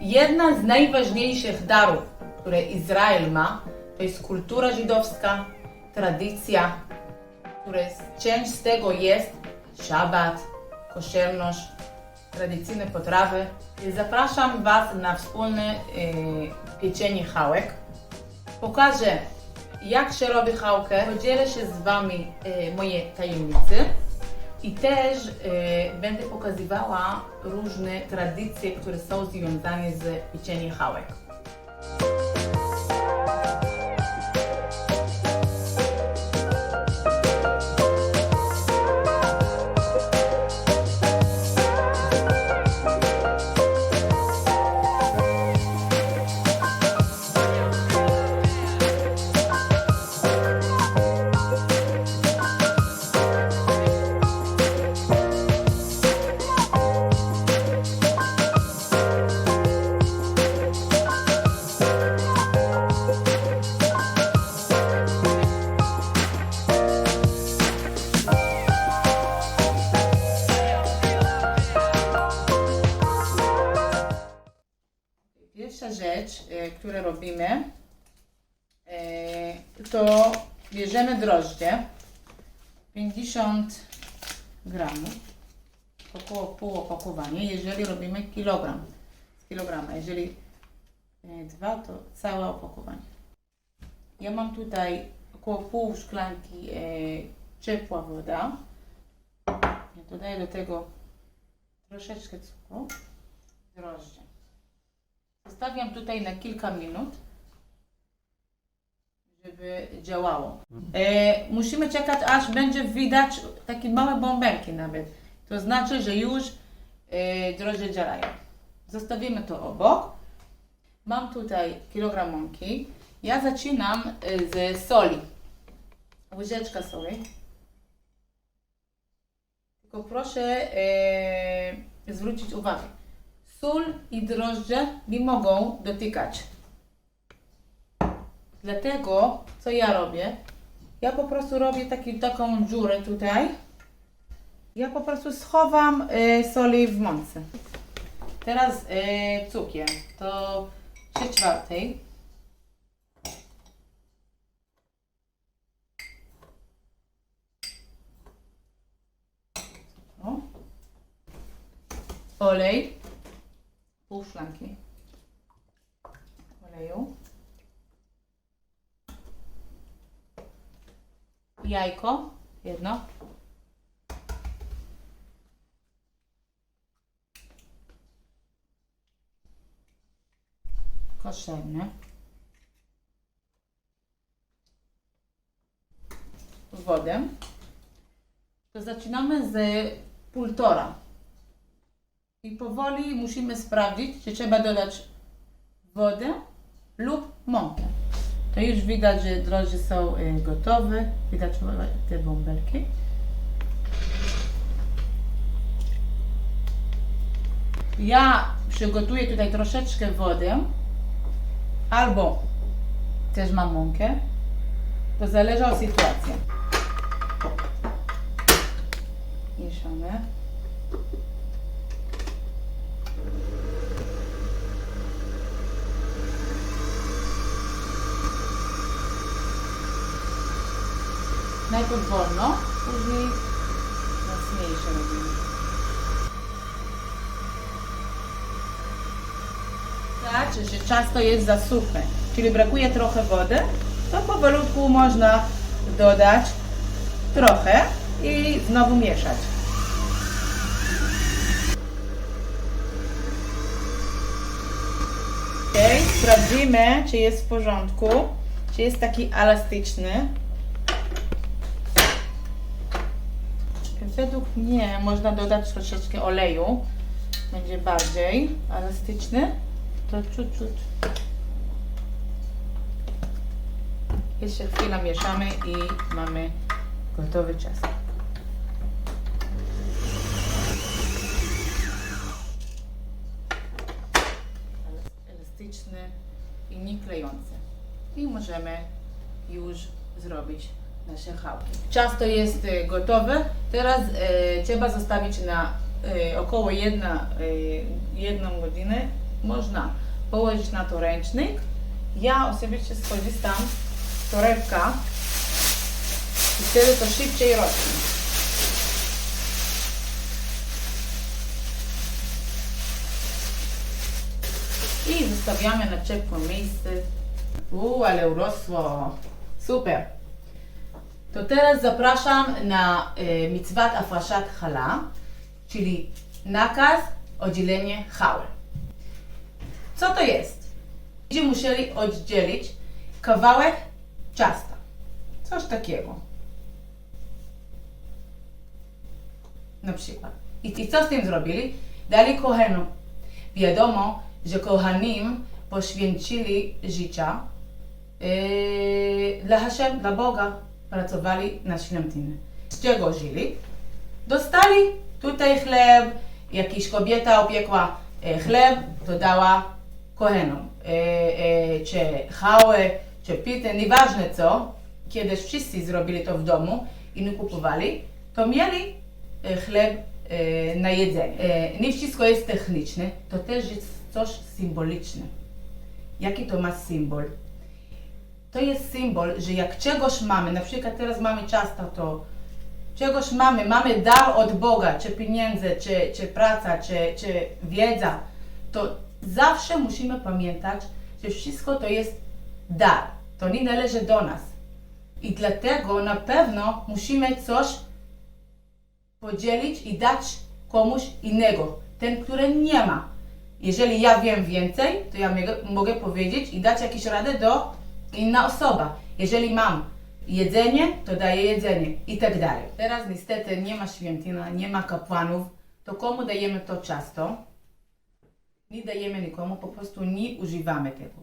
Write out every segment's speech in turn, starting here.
Jedna z najważniejszych darów, które Izrael ma, to jest kultura żydowska, tradycja, które część z tego jest szabat, koszerność, tradycyjne potrawy. Zapraszam Was na wspólne e, pieczenie chałek. Pokażę, jak się robi chałkę, podzielę się z Wami e, moje tajemnice i też e, będę pokazywała różne tradycje, które są związane z pieczeniem chałek. Rzecz, e, którą robimy, e, to bierzemy drożdże 50 gramów, około pół opakowania, jeżeli robimy kilogram kilograma, jeżeli e, dwa, to całe opakowanie. Ja mam tutaj około pół szklanki e, ciepła woda. Ja dodaję do tego troszeczkę cukru, drożdże. Zostawiam tutaj na kilka minut, żeby działało. E, musimy czekać, aż będzie widać takie małe bąbelki nawet. To znaczy, że już e, drożdże działają. Zostawimy to obok. Mam tutaj kilogram mąki. Ja zaczynam e, z soli. Łyżeczka soli. Tylko proszę e, zwrócić uwagę. Sól i drożdże nie mogą dotykać. Dlatego, co ja robię? Ja po prostu robię taki, taką dziurę tutaj. Ja po prostu schowam e, soli w mące. Teraz e, cukier. To 3 czwartej. Olej pół szklanki. Oleju, jajko. Jedno, koszerne, wodę. To zaczynamy z półtora. I powoli musimy sprawdzić, czy trzeba dodać wodę lub mąkę. To już widać, że drożdże są y, gotowe. Widać te bąbelki. Ja przygotuję tutaj troszeczkę wody, albo też mam mąkę. To zależy od sytuacji. Mieszamy. Najpierw wolno, później mocniejsze robimy. Znaczy, że często jest za suche, czyli brakuje trochę wody, to powolutku można dodać trochę i znowu mieszać. Sprawdzimy, czy jest w porządku, czy jest taki elastyczny. Według mnie można dodać troszeczkę oleju. Będzie bardziej elastyczny. To ciut, ciut. Jeszcze chwilę mieszamy i mamy gotowy ciasto. Elastyczny i nie klejący. I możemy już zrobić nasze chałki. Ciasto jest e, gotowe. Teraz e, trzeba zostawić na e, około e, jedną godzinę można położyć na to ręcznik. Ja osobiście skorzystam z torebka i wtedy to szybciej rośnie. I zostawiamy na ciepłe miejsce. Uuu, ale urosło. Super. To teraz zapraszam na mitzvat afrashat chala, czyli nakaz oddzielenie chały. Co to jest? Będziemy musieli oddzielić kawałek ciasta. Coś takiego. Na przykład. I, I co z tym zrobili? Dali kohenom. Wiadomo, że kohanim poświęcili życia yy, dla Hashem, dla Boga. Pracowali na świątyni. Z czego żyli? Dostali tutaj chleb, jakaś kobieta opiekła e, chleb, to dała kohenom. E, e, czy chałę, czy pitę, nieważne co, kiedyś wszyscy zrobili to w domu i nie kupowali, to mieli chleb na jedzenie. Nie wszystko jest techniczne, to też jest coś symboliczne. Jaki to ma symbol? To jest symbol, że jak czegoś mamy, na przykład teraz mamy ciasta, to czegoś mamy, mamy dar od Boga, czy pieniądze, czy, czy praca, czy, czy wiedza, to zawsze musimy pamiętać, że wszystko to jest dar. To nie należy do nas. I dlatego na pewno musimy coś podzielić i dać komuś innego, ten, który nie ma. Jeżeli ja wiem więcej, to ja mogę, powiedzieć i dać jakieś radę do inna osoba. Jeżeli mam jedzenie, to daję jedzenie i tak dalej. Teraz niestety nie ma świątyna, nie ma kapłanów, to komu dajemy to ciasto? Nie dajemy nikomu, po prostu nie używamy tego.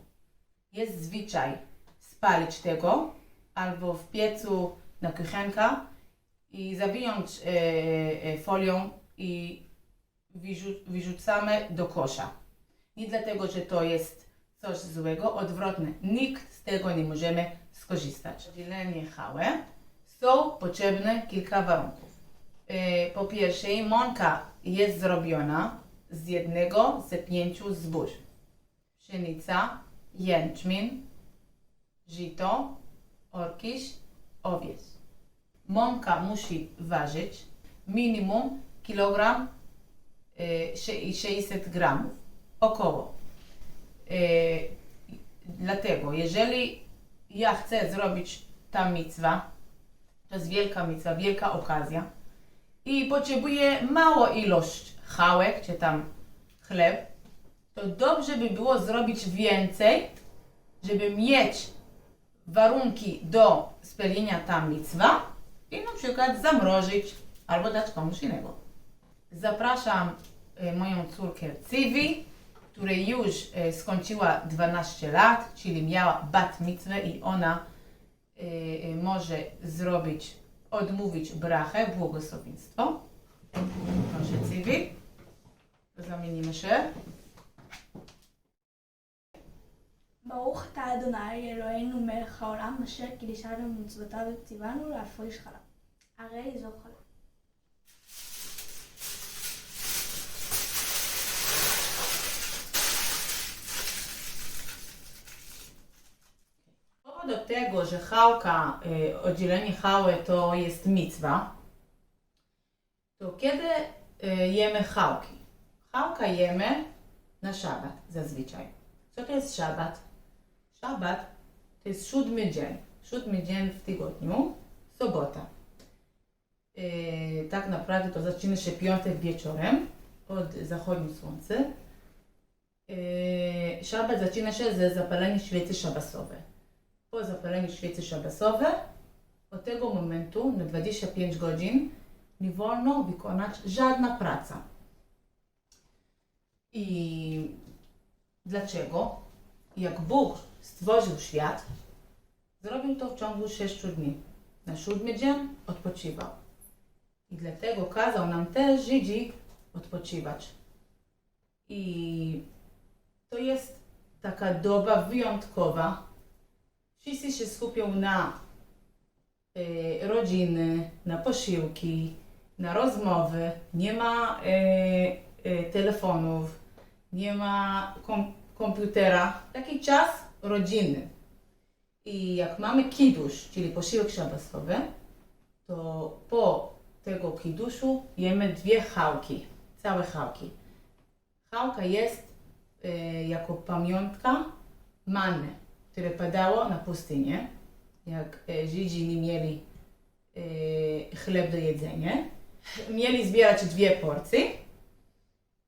Jest zwyczaj spalić tego albo w piecu na kuchenka i zawiąć e, e, folią i wyrzucamy do kosza. Nie dlatego, że to jest coś złego, odwrotnie. Nikt z tego nie możemy skorzystać. Dzielenie chałę są potrzebne kilka warunków. E, Po pierwsze, mąka jest zrobiona z jednego z pięciu zbóż. Pszenica, jęczmień, żyto, orkisz, owiec. Mąka musi ważyć minimum kilogram 600 gramów. Około. E, Dlatego, jeżeli ja chcę zrobić ta mitzwa, to jest wielka mitzwa, wielka okazja i potrzebuję mało ilość chałek, czy tam chleb, to dobrze by było zrobić więcej, żeby mieć warunki do spełnienia ta mitzwa i na przykład zamrozić albo dać komuś innego. Zapraszam e, moją córkę Civi, która już e, skończyła 12 lat, czyli miała bat mitzvę i ona e, e, może zrobić, odmówić brachę, błogosławieństwo. Proszę Civi, zamienimy się. ברוך אתה אדוני אלוהינו מלך העולם אשר קידשנו במצוותיו וציוונו להפריש חלב. הרי זו חלב. Do tego, że chałka, y, oddzielenie chały to jest mitzwa, to kiedy y, jemy chałki? Chałka jemy na szabat zazwyczaj. Co to jest szabat? Szabat to jest siódmy dzień. Siódmy dzień w tygodniu, sobota. Y, tak naprawdę to zaczyna się piątek wieczorem od zachodnim słońca. Szabat zaczyna się ze zapalenia świecy szabasowej po zapaleniu świecy szabasowej, od tego momentu na 25 godzin nie wolno wykonać żadna praca. I dlaczego? Jak Bóg stworzył świat, zrobił to w ciągu 6 dni. Na siódmy dzień odpoczywał. I dlatego kazał nam też Żydzi odpoczywać. I to jest taka doba wyjątkowa, Wszyscy się skupią na e, rodziny, na posiłki, na rozmowy. Nie ma e, e, telefonów, nie ma kom- komputera. Taki czas rodzinny. I jak mamy kidusz, czyli posiłek szabasowy, to po tego kiduszu jemy dwie chałki, całe chałki. Chałka jest e, jako pamiątka manny, które padało na pustynię, jak e, Żydzi nie mieli e, chleb do jedzenia. Mieli zbierać dwie porcje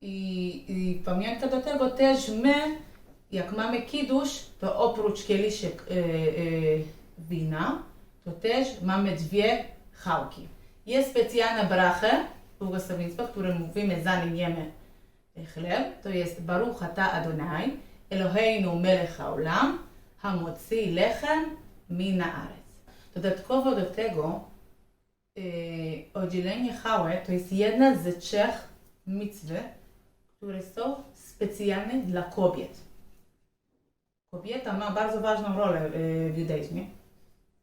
i, i pamięta do tego też my, jak mamy kidusz, to oprócz kieliszek e, e, wina, to też mamy dwie chałki. Jest specjalna bracha, błogosławieństwo, które mówimy zanim jemy chleb, to jest Baruch ata Adonai, Eloheinu melech haolam, hamotzi lechem min haaretz. Dodatkowo do tego oddzielenie chałę to jest jedna z trzech mitzwy, które są specjalne dla kobiet. Kobieta ma bardzo ważną rolę w judaizmie.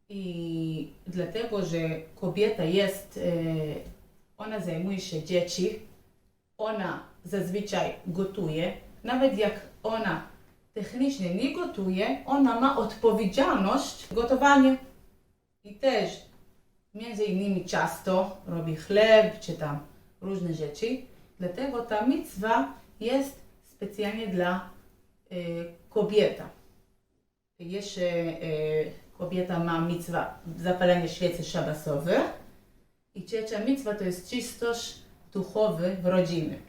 I dlatego, że kobieta jest, ona zajmuje się dzieci, ona zazwyczaj gotuje, nawet jak ona technicznie nie gotuje, ona ma odpowiedzialność gotowanie. I też między innymi często robi chleb, czy tam różne rzeczy. Dlatego ta mitzwa jest specjalnie dla e, kobieta. Jeszcze e, kobieta ma mitzwa zapalenie świecy szabasowych i trzecia mitzwa to jest czystość duchowy w rodzinie.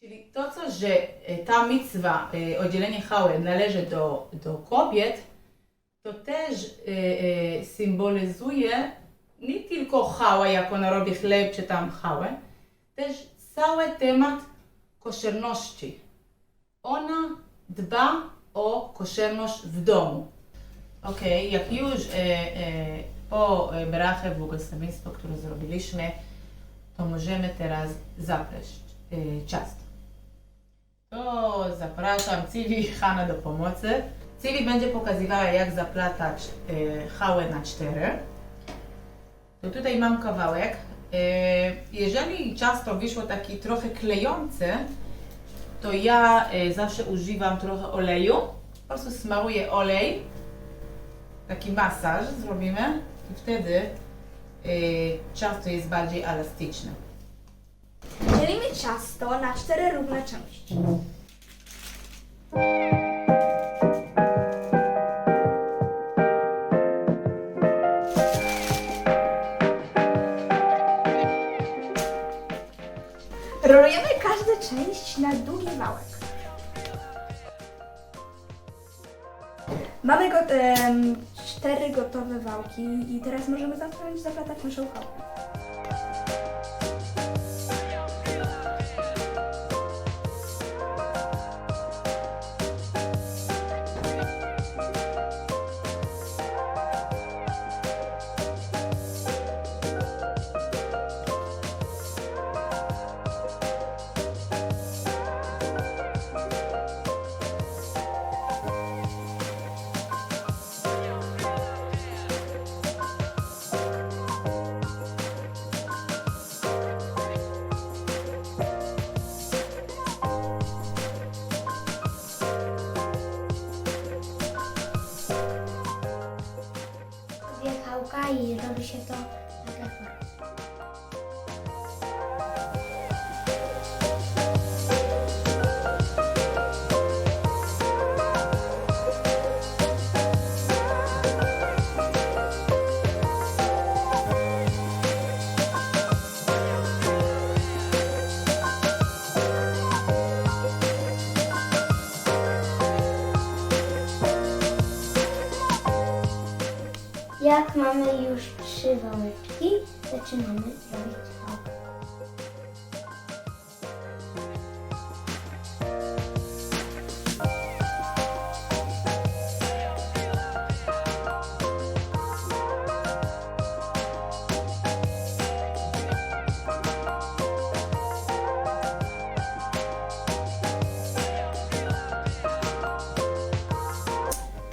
Czyli to, co, że e, ta mitzwa, e, oddzielenie chały należy do, do kobiet, to też e, symbolizuje nie tylko chałę, jak ona robi chleb czy tam chałę, też cały temat koszerności. Ona dba o koszerność w domu. Okej, jak już e, e, po brachę błogosławieństwo, które zrobiliśmy, to możemy teraz zapleść e, ciasto. To zapraszam Civi i Hanna do pomocy. Civi będzie pokazywała, jak zaplatać e, chałę na cztery. To tutaj mam kawałek. E, jeżeli ciasto wyszło taki trochę klejące, to ja e, zawsze używam trochę oleju. Po prostu smaruję olej taki masaż zrobimy i wtedy y, ciasto jest bardziej elastyczne. Dzielimy ciasto na cztery równe części. Rolujemy każdą część na długi wałek. Mamy go, cztery gotowe wałki i teraz możemy zacząć zaplatać naszą chałkę. I robi zaczynamy robić chałkę.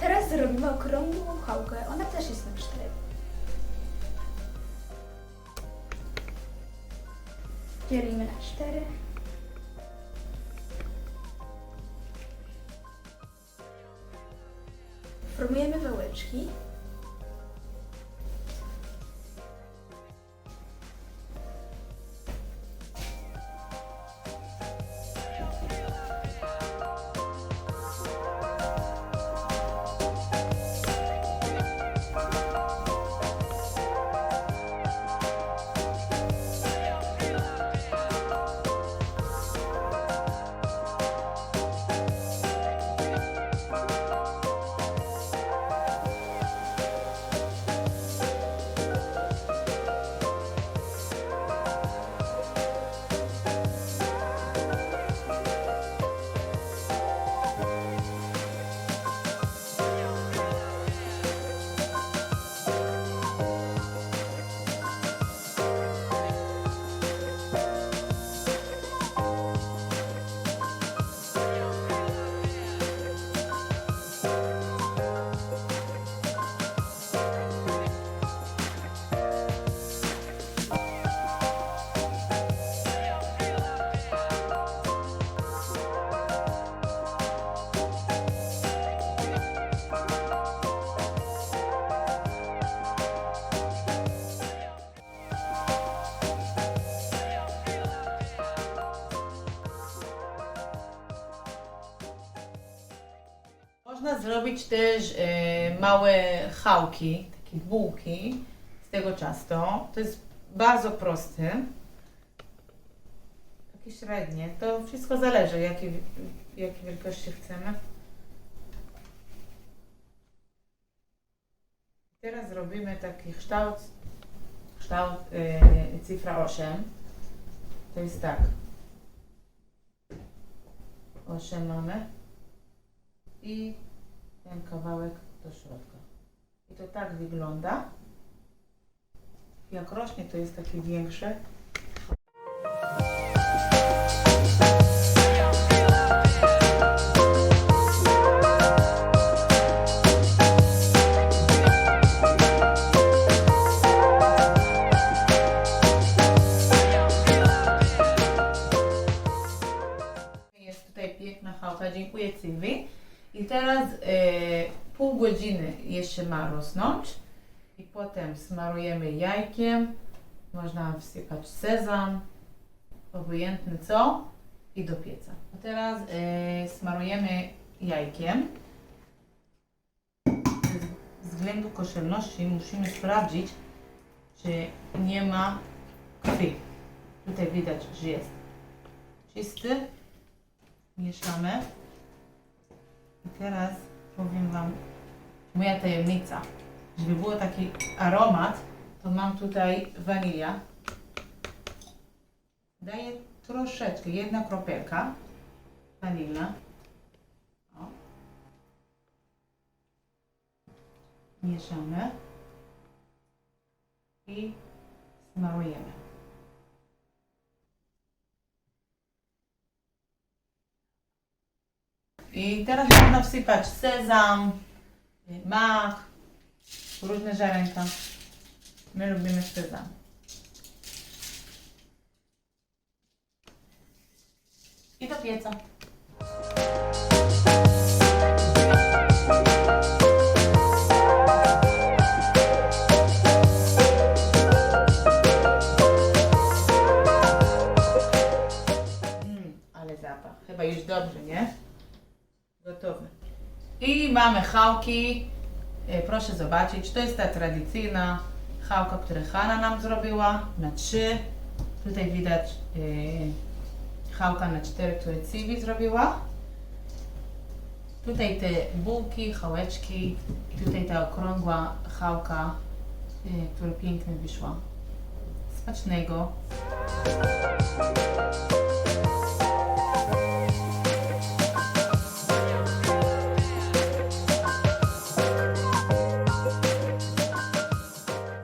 Teraz zrobimy okrągłą chałkę. Ona dzielimy na 4. zrobić też e, małe chałki, takie bułki z tego ciasto. To jest bardzo proste. Takie średnie. To wszystko zależy, jakiej, jakiej wielkości chcemy. Teraz zrobimy taki kształt, kształt e, cyfra 8. To jest tak. 8 mamy i ten kawałek do środka. I to tak wygląda. Jak rośnie, to jest takie większe. Godziny jeszcze ma rosnąć i potem smarujemy jajkiem, można wsypać sezam, obojętny co i do pieca. A teraz e, smarujemy jajkiem. Z względu koszelności musimy sprawdzić, czy nie ma krwi. Tutaj widać, że jest czysty. Mieszamy. I teraz powiem Wam moja tajemnica. Żeby było taki aromat, to mam tutaj wanilia. Daję troszeczkę, jedna kropelka wanilna. O. Mieszamy i smarujemy. I teraz można wsypać sezam, mak, różne ziarenka. My lubimy sezam. I do pieca. Mm, ale zapach. Chyba już dobrze, nie? I mamy chałki. E, Proszę zobaczyć, to jest ta tradycyjna chałka, którą Hanna nam zrobiła na trzy. Tutaj widać e, chałka na cztery, które Civi zrobiła. Tutaj te bułki, chałeczki tutaj ta okrągła chałka, e, która pięknie wyszła. Smacznego.